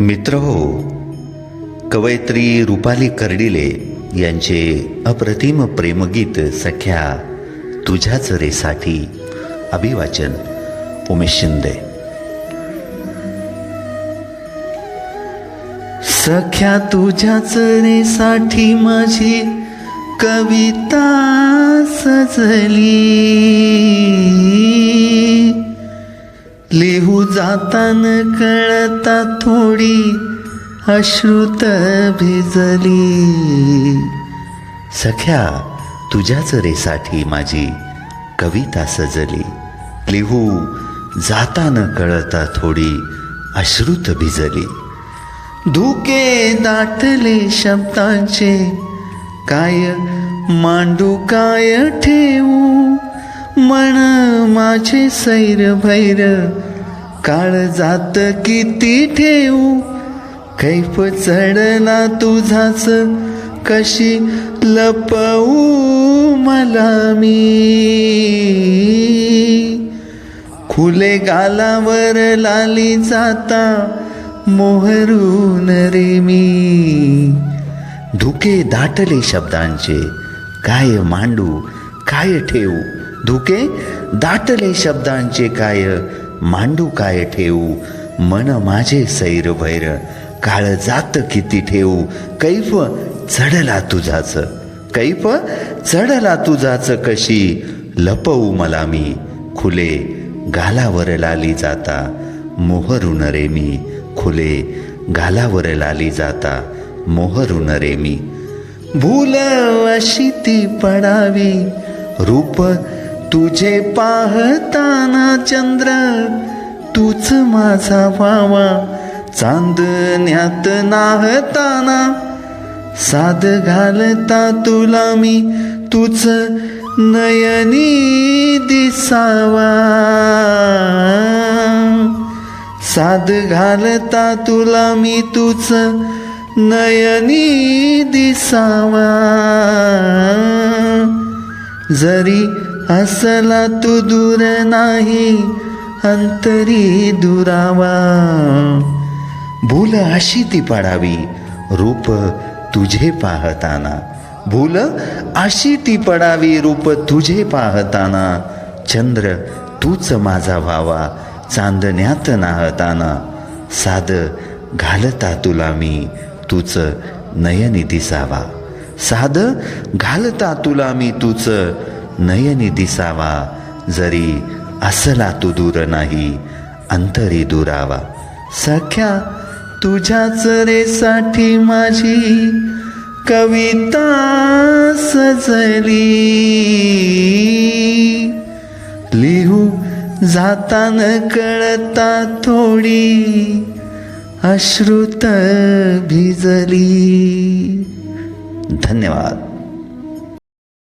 मित्र हो. कवयित्री रुपाली कर्डिले यांचे अप्रतिम प्रेमगीत सख्या तुझ्याच रेसाठी. अभिवाचन उमेश शिंदे. सख्या तुझ्याच रेसाठी माझी कविता सजली. लिहू जाताना कळता थोडी अश्रुत भिजली. सख्या तुझ्याच रेसाठी माझी कविता सजली. लिहू जाताना कळता थोडी अश्रुत भिजली. धुके दाटले शब्दांचे काय मांडू काय ठेवू? मन माझे सैर भैर काळ जात किती ठेवू? कैफ चढना तुझाच कशी लपवू मला मी? खुले गालावर लाली जाता मोहरून रे मी. धुके दाटले शब्दांचे काय मांडू काय ठेवू? धुके दाटले शब्दांचे काय मांडू काय ठेवू? मन माझे सैर भैर काळ जात किती ठेवू? कैफ चढला तुझाच कैफ चढला तुझाच कशी? लपवू मला मी खुले गालावर लाली जाता. मोहरून रे मी खुले गालावर लाली जाता. मोहरून रे मी. भूल अशी ती पडावी रूप तुझे पाहताना चंद्र तूच माझा व्हावा चांदण्यात नाहताना साध घालता तुला मी तूच नयनी दिसावा. साध घालता तुला मी तूच नयनी दिसावा. जरी असला तू दूर नाही अंतरी दुरावा. भूल अशी ती पडावी रूप तुझे पाहताना. भूल अशी ती पडावी रूप तुझे पाहताना. चंद्र तूच माझा व्हावा चांदण्यात नाहताना. साध घालता तुला मी तूच नयनी दिसावा साध घालता तुला मी तुझ नयनी दिसावा जरी असला तू दूर नाही अंतरी दुरावा. सख्या तुझ्याच रेसाठी माझी कविता सजली. लिहू जातान कळता थोडी अश्रुत भिजली. धन्यवाद.